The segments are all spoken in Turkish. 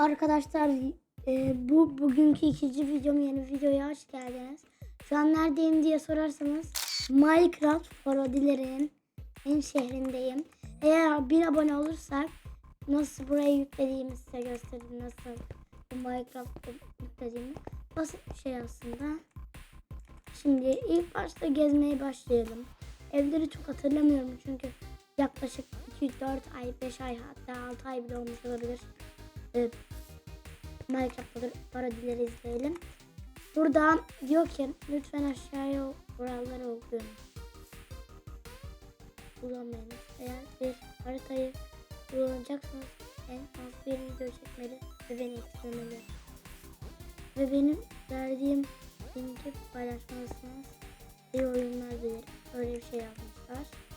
Arkadaşlar e, bu bugünkü ikinci videom yeni videoya hoş geldiniz. Şu an neredeyim diye sorarsanız Minecraft parodilerinin en şehrindeyim. Eğer bir abone olursak nasıl buraya yüklediğimi size göstereyim. Nasıl bu Minecraft'ı yüklediğimi. Basit bir şey aslında. Şimdi ilk başta gezmeye başlayalım. Evleri çok hatırlamıyorum çünkü yaklaşık 2-4 ay, 5 ay hatta 6 ay bile olmuş olabilir. Ee, Minecraft parodileri izleyelim. Burada diyor ki lütfen aşağıya kuralları okuyun. Kullanmayınız. Eğer bir haritayı kullanacaksanız en az bir video çekmeli ve beni eklemeli. Ve benim verdiğim linki paylaşmalısınız. İyi oyunlar dilerim. Öyle bir şey yazmışlar.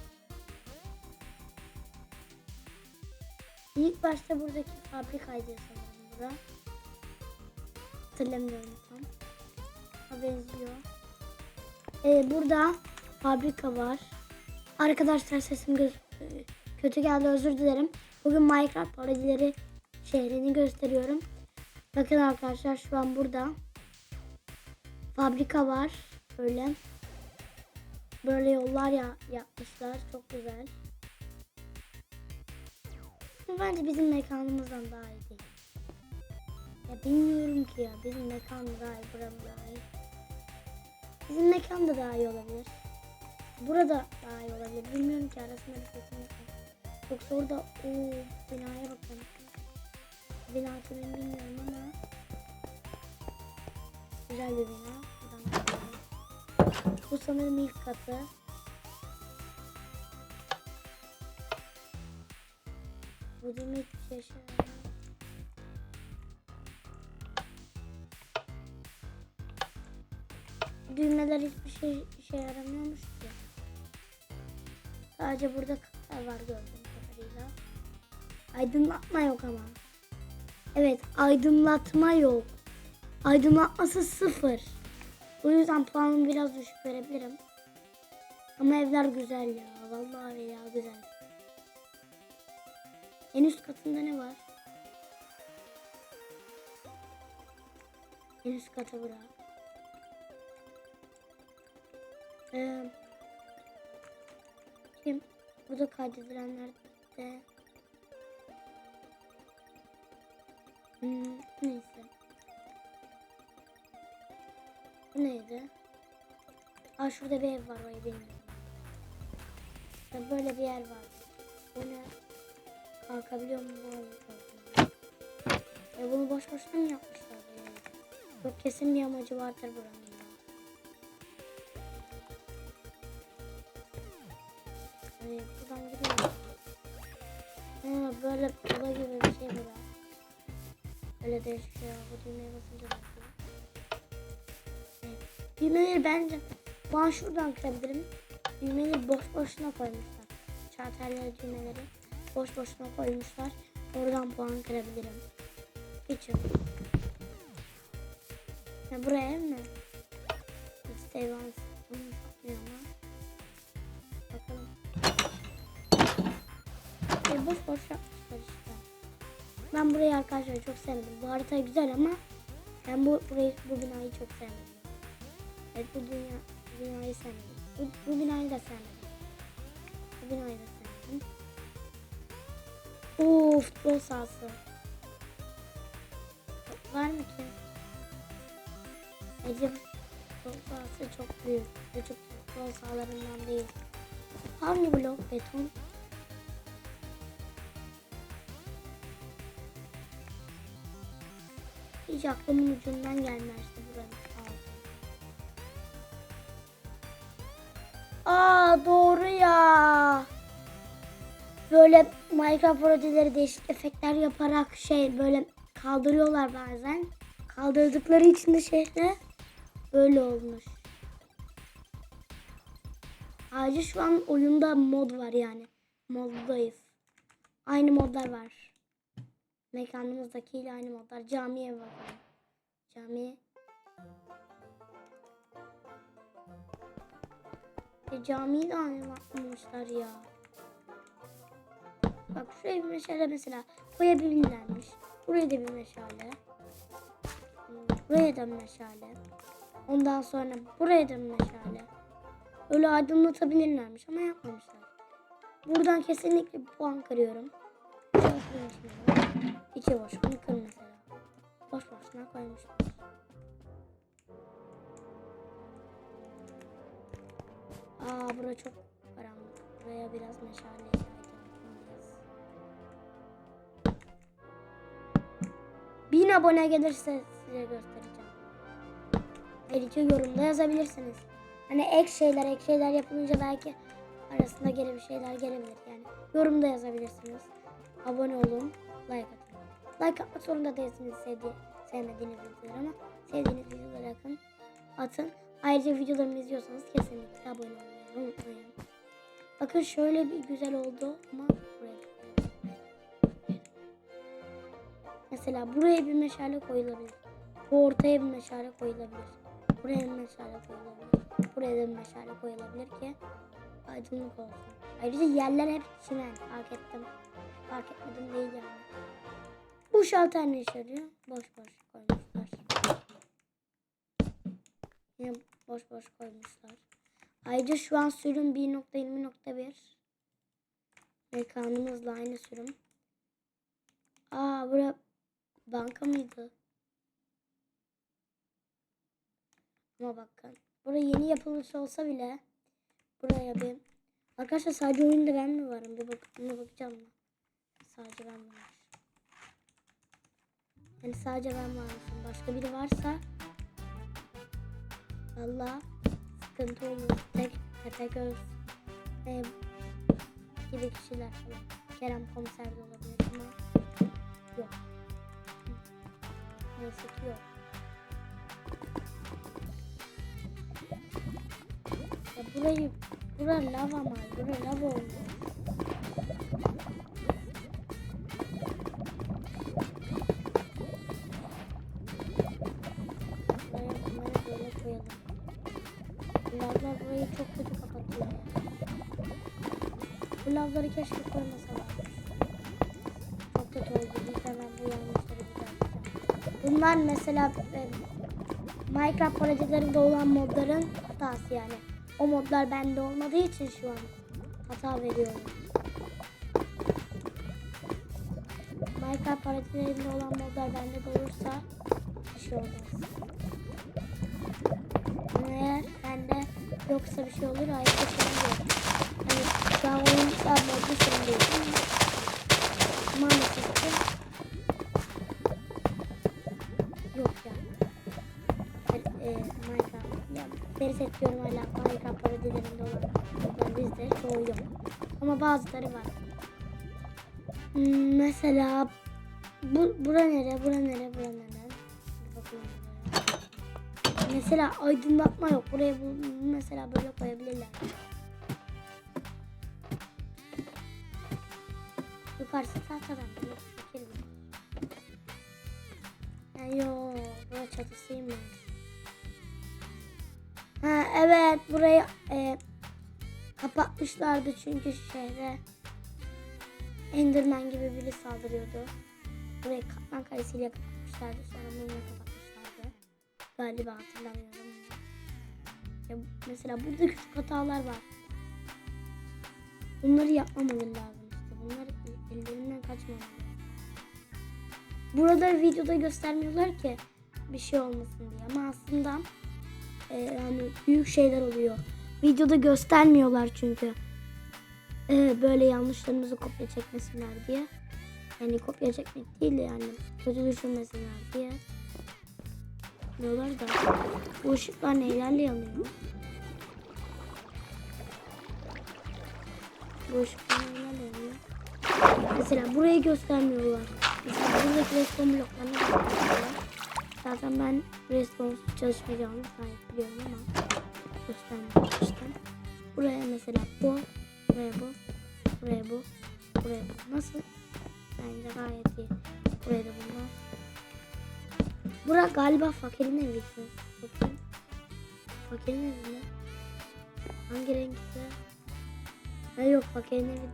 İlk başta buradaki fabrikaydı sanırım bura. Hatırlamıyorum tam. Ha benziyor. Ee, burada fabrika var. Arkadaşlar sesim göz e, kötü geldi özür dilerim. Bugün Minecraft parodileri şehrini gösteriyorum. Bakın arkadaşlar şu an burada fabrika var. Böyle böyle yollar ya yapmışlar. Çok güzel. Bu bence bizim mekanımızdan daha iyi değil. Ya bilmiyorum ki ya. Bizim mekan daha iyi, buranın daha iyi. Bizim mekan da daha iyi olabilir. Burada daha iyi olabilir. Bilmiyorum ki arasında bir seçenek var. Yoksa orada o binaya bakın. Bina kimin bilmiyorum ama güzel bir bina. Bakalım. Bu sanırım ilk katı. Bu demek. Düğmeler hiçbir şey işe yaramıyormuş ki. Sadece burada katlar var gördüğüm kadarıyla. Aydınlatma yok ama. Evet aydınlatma yok. Aydınlatması sıfır. O yüzden puanımı biraz düşük verebilirim. Ama evler güzel ya. Vallahi ya güzel. En üst katında ne var? En üst kata bırak. Ee, kim? Burada kaydedilenler de. Hmm, neyse. Bu neydi? Aa şurada bir ev var o evi Böyle bir yer var. Bu ne? Kalkabiliyor mu bu arada kalkamıyor. E bunu boş boşuna mı yapmışlar? Yok kesin bir amacı vardır buranın. Hani buradan gidiyor. Ha böyle oda gibi bir şey bura. Öyle değişik şey var. Bu düğmeye basınca da yapıyor. Evet. Düğmeleri bence ben şuradan kırabilirim. Düğmeleri boş boşuna koymuşlar. Çarterleri düğmeleri boş boşuna koymuşlar. Oradan puan kırabilirim. Geçin. Ya buraya mi? İşte ev alsın. Bunu satmıyor ama. Bakalım. E, boş boş yapmışlar işte. Ben burayı arkadaşlar çok sevmedim. Bu harita güzel ama ben bu burayı bu binayı çok sevmedim. Evet bu dünya binayı sevmedim. Bu, bu binayı da sevmedim. Oo futbol sahası. Var mı ki? Ece futbol sahası çok büyük. Küçük futbol sahalarından değil. Hangi blok beton? Hiç aklımın ucundan gelmezdi buranın. Aa doğru ya. Böyle Minecraft parodileri değişik efektler yaparak şey böyle kaldırıyorlar bazen. Kaldırdıkları için de şehre böyle olmuş. Ayrıca şu an oyunda mod var yani. Moddayız. Aynı modlar var. Mekanımızdakiyle aynı modlar. Camiye bakalım. Cami. E, camiyi de aynı yapmışlar ya. Bak şu ev mesela mesela koyabilirlermiş. Buraya da bir meşale. Hmm, Buraya da meşale. Ondan sonra buraya da bir meşale. Öyle aydınlatabilirlermiş ama yapmamışlar. Buradan kesinlikle bir puan kırıyorum. İçi boş. Bunu kır mesela. Boş boşuna koymuşlar. Aa bura çok karanlık. Buraya biraz meşale abone gelirse size göstereceğim. Ayrıca yorumda yazabilirsiniz. Hani ek şeyler ek şeyler yapılınca belki arasında gene bir şeyler gelebilir yani. Yorumda yazabilirsiniz. Abone olun. Like atın. Like atmak zorunda değilsiniz sevdi sevmediğiniz videolar ama sevdiğiniz videoları akın, atın. Ayrıca videolarımı izliyorsanız kesinlikle abone olmayı unutmayın. Bakın şöyle bir güzel oldu ama Mesela buraya bir meşale koyulabilir. Bu ortaya bir meşale koyulabilir. Buraya bir meşale koyulabilir. Buraya da bir meşale koyulabilir ki aydınlık olsun. Ayrıca yerler hep çimen. Fark ettim. Fark etmedim değil yani. Bu şalter ne işe yarıyor? Boş boş koymuşlar. Yine boş boş koymuşlar. Ayrıca şu an sürüm 1.20.1 Mekanımızla aynı sürüm. Aa bura banka mıydı? Ama bakın. Bura yeni yapılmış olsa bile buraya bir Arkadaşlar sadece oyunda ben mi varım? Bir bak buna bakacağım mı? Sadece ben varım. Yani sadece ben varmışım. Başka biri varsa Valla sıkıntı olur. Tek Tepegöz e, gibi kişiler falan. Kerem komiser de olabilir ama yok. Yok. Ya burayı bura lava mı? Bura lava koyalım. Lavlar burayı çok kötü kapatıyor. Bu lavları keşke koymasalar. Bunlar mesela e, Minecraft projelerinde olan modların hatası yani. O modlar bende olmadığı için şu an hata veriyorum. Minecraft projelerinde olan modlar bende de olursa bir şey olmaz. Eğer bende yoksa bir şey olur ayrıca sorun yok. Hani an oyunda modlu sorun değil. Maalesef ki diyorum hala Minecraft parodilerinde olan modlar bizde çoğu yok. Ama bazıları var. Hmm, mesela bu, bura nere, bura nere, bura nere? Mesela aydınlatma yok. Buraya bu, mesela böyle koyabilirler. Yukarısı tahtadan. Yok, fikir mi? Ha, yok, bura çatısıymış. Ha evet burayı e, kapatmışlardı çünkü şehre Enderman gibi biri saldırıyordu. Burayı katman kalesiyle kapatmışlardı sonra bununla kapatmışlardı. Galiba hatırlamıyorum. Ya, mesela burada küçük hatalar var. Bunları yapmamaları lazım işte. Bunlar ellerinden kaçmamalı. Burada videoda göstermiyorlar ki bir şey olmasın diye ama aslında e, yani büyük şeyler oluyor. Videoda göstermiyorlar çünkü. E, böyle yanlışlarımızı kopya çekmesinler diye. Yani kopya çekmek değil de yani kötü düşünmesinler diye. Diyorlar da bu ışıklar neylerle yanıyor? Bu ışıklar neylerle yanıyor? Mesela burayı göstermiyorlar. Mesela buradaki reston bloklarını göstermiyorlar. Zaten ben reston çalışmayacağımı gayet biliyorum ama göstermemiştim. Buraya mesela bu, buraya bu, buraya bu, buraya bu. Nasıl? Bence gayet iyi. Buraya da bunlar. Bura galiba fakirin evi. Bakayım. Fakirin evi mi? Hangi renkte? Ha yok fakirin evi.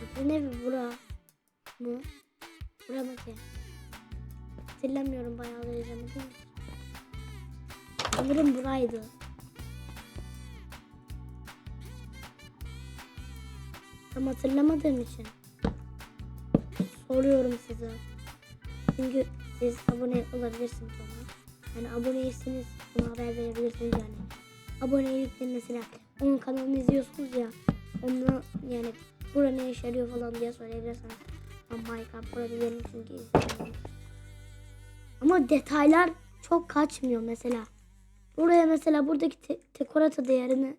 Fakirin evi bura. Mı? Bura mı? Hatırlamıyorum bayağı da. Sanırım buraydı. Tam hatırlamadığım için soruyorum size. Çünkü siz abone olabilirsiniz ona. Yani aboneyseniz buna haber verebilirsiniz yani. Abonelikle mesela onun kanalını izliyorsunuz ya. Onunla yani bura ne işe yarıyor falan diye söyleyebilirsiniz. Ben Minecraft burada benim çünkü izliyorum. Ama detaylar çok kaçmıyor mesela. Buraya mesela buradaki te- tekorata değerini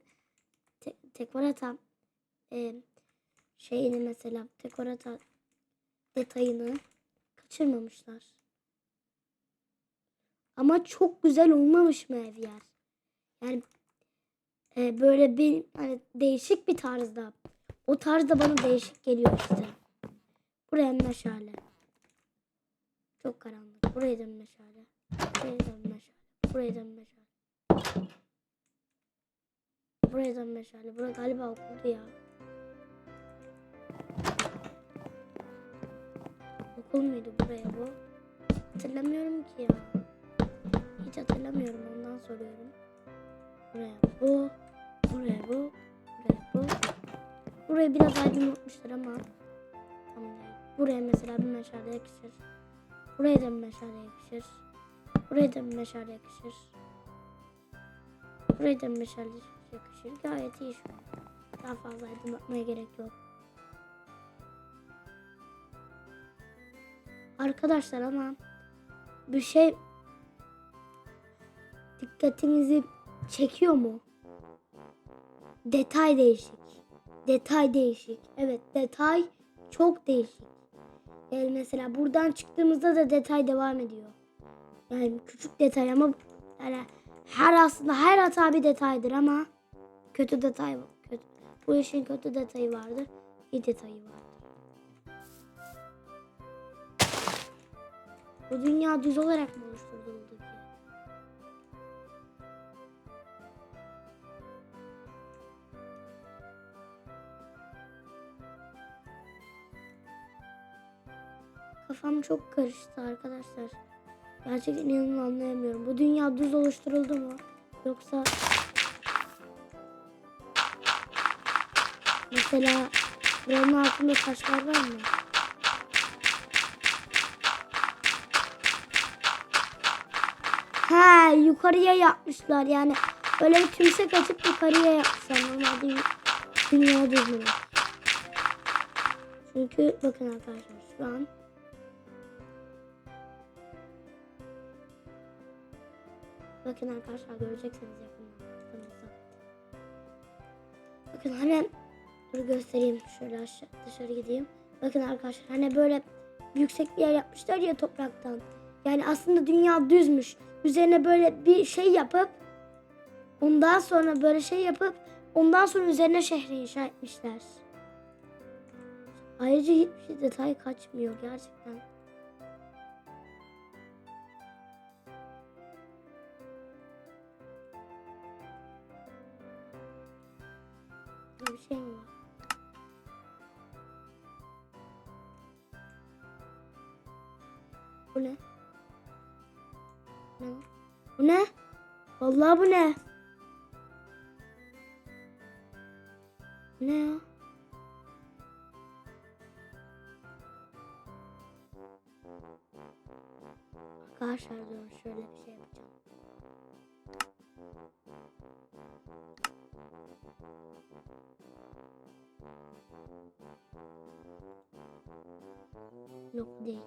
te- tekorata e, şeyini mesela tekorata detayını kaçırmamışlar. Ama çok güzel olmamış mı ev yer? Yani e, böyle bir hani değişik bir tarzda. O tarzda bana değişik geliyor işte. Buraya meşale. Çok karanlık. Buraya da meşale. Buraya da meşale. Buraya da meşale. Buraya da meşale. Burası galiba okuldu ya. Okul muydu buraya bu? Hatırlamıyorum ki ya. Hiç hatırlamıyorum ondan soruyorum. Buraya bu. Buraya bu. Buraya bu. Burayı biraz aydınlatmışlar ama. Buraya mesela bir meşale yakışır. Buraya da meşale yakışır. Buraya da meşale yakışır. Buraya da meşale yakışır. Gayet iyi şu an. Daha fazla aydınlatmaya gerek yok. Arkadaşlar ama bir şey dikkatinizi çekiyor mu? Detay değişik. Detay değişik. Evet detay çok değişik. Yani mesela buradan çıktığımızda da detay devam ediyor. Yani küçük detay ama yani her aslında her hata bir detaydır ama kötü detay kötü. Bu işin kötü detayı vardır. iyi detayı vardır. Bu dünya düz olarak mı oluşturuldu Kafam çok karıştı arkadaşlar. Gerçekten inanın anlayamıyorum. Bu dünya düz oluşturuldu mu? Yoksa mesela buranın altında taşlar var mı? He yukarıya yapmışlar yani. Böyle bir tümsek açıp yukarıya yapmışlar. Normalde dü- dünya düzgünü. Çünkü bakın arkadaşlar şu an Bakın arkadaşlar göreceksiniz yakından baktığınızda. Bakın hani dur göstereyim şöyle aşağı dışarı gideyim. Bakın arkadaşlar hani böyle yüksek bir yer yapmışlar ya topraktan. Yani aslında dünya düzmüş. Üzerine böyle bir şey yapıp ondan sonra böyle şey yapıp ondan sonra üzerine şehri inşa etmişler. Ayrıca hiçbir şey detay kaçmıyor gerçekten. Böyle bir şey mi var? Bu ne? Bu ne? Vallahi bu ne? Bu ne ya? Arkadaşlar şöyle bir şey yapacağım. Yok değil.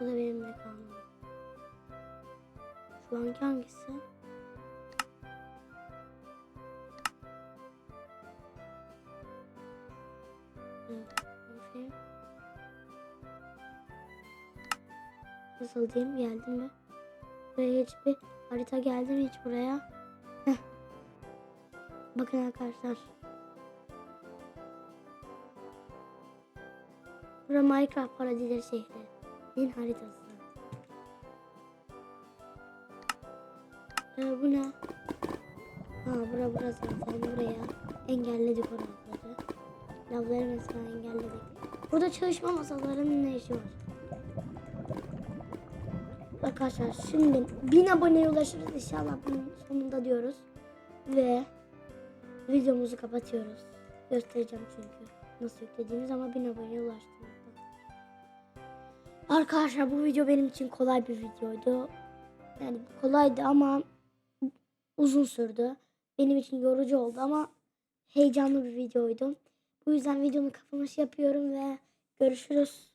Bu da benim mekanım. Şu anki hangisi? Nasıl diyeyim geldim mi? Buraya hiçbir harita geldi mi hiç buraya? Bakın arkadaşlar. Bura Minecraft Paradiler şehrinin haritası. Ee, bu ne? Ha bura bura zaten buraya engelledik oraları. Lavları mesela engelledik. Burada çalışma masalarının ne işi var? Arkadaşlar şimdi 1000 aboneye ulaşırız inşallah bunun sonunda diyoruz. Ve videomuzu kapatıyoruz. Göstereceğim çünkü nasıl yüklediğimiz ama 1000 aboneye ulaştığımızda. Arkadaşlar bu video benim için kolay bir videoydu. Yani kolaydı ama uzun sürdü. Benim için yorucu oldu ama heyecanlı bir videoydu. Bu yüzden videonun kapanışı yapıyorum ve görüşürüz.